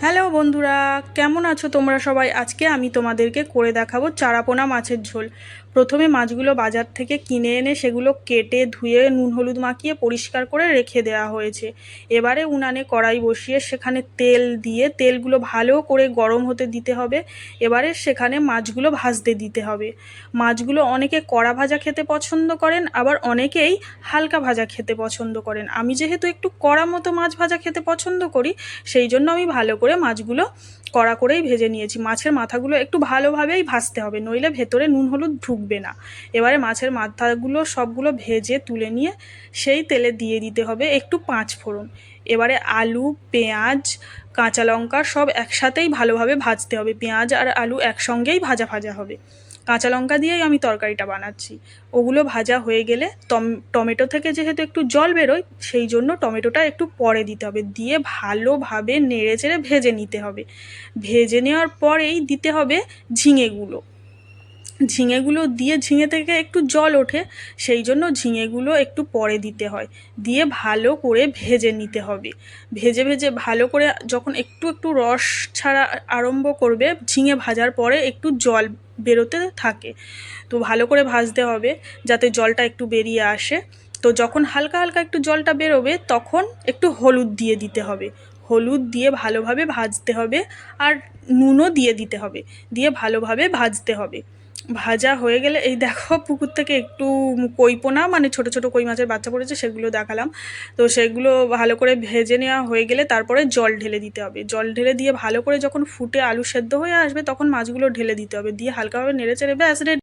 Hello বন্ধুরা কেমন আছো তোমরা সবাই? আজকে আমি তোমাদেরকে করে দেখাবো চারাপোনা মাছের ঝোল। প্রথমে মাছগুলো বাজার থেকে কিনে এনে সেগুলো কেটে ধুয়ে নুন হলুদ মাখিয়ে পরিষ্কার করে রেখে দেওয়া হয়েছে। এবারে উনানে কড়াই বসিয়ে সেখানে তেল দিয়ে, তেলগুলো ভালো করে গরম হতে দিতে হবে। এবারে সেখানে মাছগুলো ভাজতে দিতে হবে। মাছগুলো অনেকে কড়া ভাজা খেতে পছন্দ করেন, আবার অনেকেই হালকা ভাজা খেতে পছন্দ করেন। আমি যেহেতু একটু কড়া মতো মাছ ভাজা খেতে পছন্দ করি, সেই জন্য আমি ভালো করে মাছগুলো কড়া করেই ভেজে নিয়েছি। মাছের মাথাগুলো একটু ভালোভাবেই ভাজতে হবে, নইলে ভেতরে নুন হলুদ ঢুকবে না। এবারে মাছের মাথাগুলো সবগুলো ভেজে তুলে নিয়ে সেই তেলে দিয়ে দিতে হবে একটু পাঁচ ফোড়ন। এবারে আলু, পেঁয়াজ, কাঁচা লঙ্কা সব একসাথেই ভালোভাবে ভাজতে হবে। পেঁয়াজ আর আলু একসঙ্গেই ভাজা ভাজা হবে। কাঁচা লঙ্কা দিয়েই আমি তরকারিটা বানাচ্ছি। ওগুলো ভাজা হয়ে গেলে টম, টমেটো থেকে যেহেতু একটু জল বেরোয়, সেই জন্য টমেটোটা একটু পরে দিতে হবে। দিয়ে ভালোভাবে নেড়ে চেড়ে ভেজে নিতে হবে। ভেজে নেওয়ার পরেই দিতে হবে ঝিঙেগুলো। ঝিঙেগুলো দিয়ে ঝিঙে থেকে একটু জল ওঠে, সেই জন্য ঝিঙেগুলো একটু পরে দিতে হয়। দিয়ে ভালো করে ভেজে নিতে হবে। ভেজে ভেজে ভালো করে যখন একটু একটু রস ছাড়া আরম্ভ করবে, ঝিঙে ভাজার পরে একটু জল বেরোতে থাকে। তো ভালো করে ভাজতে হবে যাতে জলটা একটু বেরিয়ে আসে। তো যখন হালকা হালকা একটু জলটা বেরোবে, তখন একটু হলুদ দিয়ে দিতে হবে। হলুদ দিয়ে ভালোভাবে ভাজতে হবে আর নুনও দিয়ে দিতে হবে। দিয়ে ভালোভাবে ভাজতে হবে। ভাজা হয়ে গেলে, এই দেখো পুকুর থেকে একটু কইপোনা মানে ছোট ছোট কই মাছের বাচ্চা পড়েছে, সেগুলো দেখালাম। তো সেগুলো ভালো করে ভেজে নেওয়া হয়ে গেলে তারপরে জল ঢেলে দিতে হবে। জল ঢেলে দিয়ে ভালো করে যখন ফুটে আলু সেদ্ধ হয়ে আসবে, তখন মাছগুলো ঢেলে দিতে হবে। দিয়ে হালকাভাবে নেড়ে চেড়ে, ব্যাস